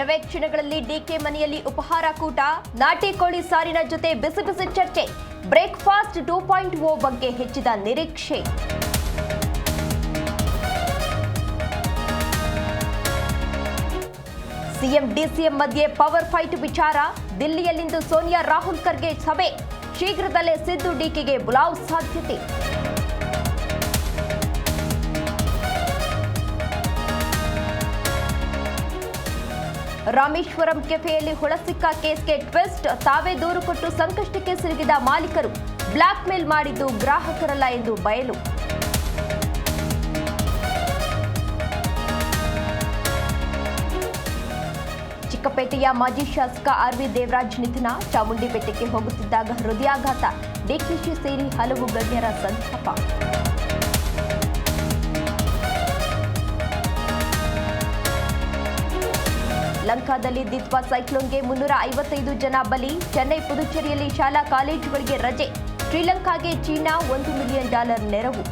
ಕೆಲವೇ ಕ್ಷಣಗಳಲ್ಲಿ ಡಿಕೆ ಮನೆಯಲ್ಲಿ ಉಪಹಾರ ಕೂಟ, ನಾಟಿ ಕೋಳಿ ಸಾರಿನ ಜೊತೆ ಬಿಸಿ ಬಿಸಿ ಚರ್ಚೆ, ಬ್ರೇಕ್ಫಾಸ್ಟ್ ಟೂ ಪಾಯಿಂಟ್ ಓ ಬಗ್ಗೆ ಹೆಚ್ಚಿದ ನಿರೀಕ್ಷೆ. ಸಿಎಂ, ಡಿಸಿಎಂ ಮಧ್ಯೆ ಪವರ್ ಫೈಟ್ ವಿಚಾರ, ದಿಲ್ಲಿಯಲ್ಲಿಂದು ಸೋನಿಯಾ ರಾಹುಲ್ ಖರ್ಗೆ ಸಭೆ, ಶೀಘ್ರದಲ್ಲೇ ಸಿದ್ದು ಡಿಕೆಗೆ ಬುಲಾವ್ ಸಾಧ್ಯತೆ. ರಾಮೇಶ್ವರಂ ಕೆಫೆಯಲ್ಲಿ ಹುಳಸಿಕ್ಕ ಕೇಸ್ಗೆ ಟ್ವಿಸ್ಟ್. ತಾವೇ ದೂರು ಕೊಟ್ಟು ಸಂಕಷ್ಟಕ್ಕೆ ಸಿಲುಕಿದ ಮಾಲೀಕರು. ಬ್ಲಾಕ್ ಮೇಲ್ ಮಾಡಿದ್ದು ಗ್ರಾಹಕರಲ್ಲ ಎಂದು ಬಯಲು. ಚಿಕ್ಕಪೇಟೆಯ ಮಾಜಿ ಶಾಸಕ ಆರ್ ವಿ ದೇವರಾಜ್ ನಿಧನ. ಚಾಮುಂಡಿ ಬೆಟ್ಟಕ್ಕೆ ಹೋಗುತ್ತಿದ್ದಾಗ ಹೃದಯಾಘಾತ. ಡಿಕೆಶಿ ಸೇರಿ ಹಲವು ಗಣ್ಯರ ಸಂತಾಪ. ಲಂಕಾದಲ್ಲಿ ದಿತ್ವಾ ಸೈಕ್ಲೋನ್ಗೆ ಮುನ್ನೂರ ಐವತ್ತೈದು ಜನ ಬಲಿ, ಚೆನ್ನೈ ಪುದುಚೇರಿಯಲ್ಲಿ ಶಾಲಾ ಕಾಲೇಜುಗಳಿಗೆ ರಜೆ, ಶ್ರೀಲಂಕಾಗೆ ಚೀನಾ ಒಂದು ಮಿಲಿಯನ್ ಡಾಲರ್ ನೆರವು.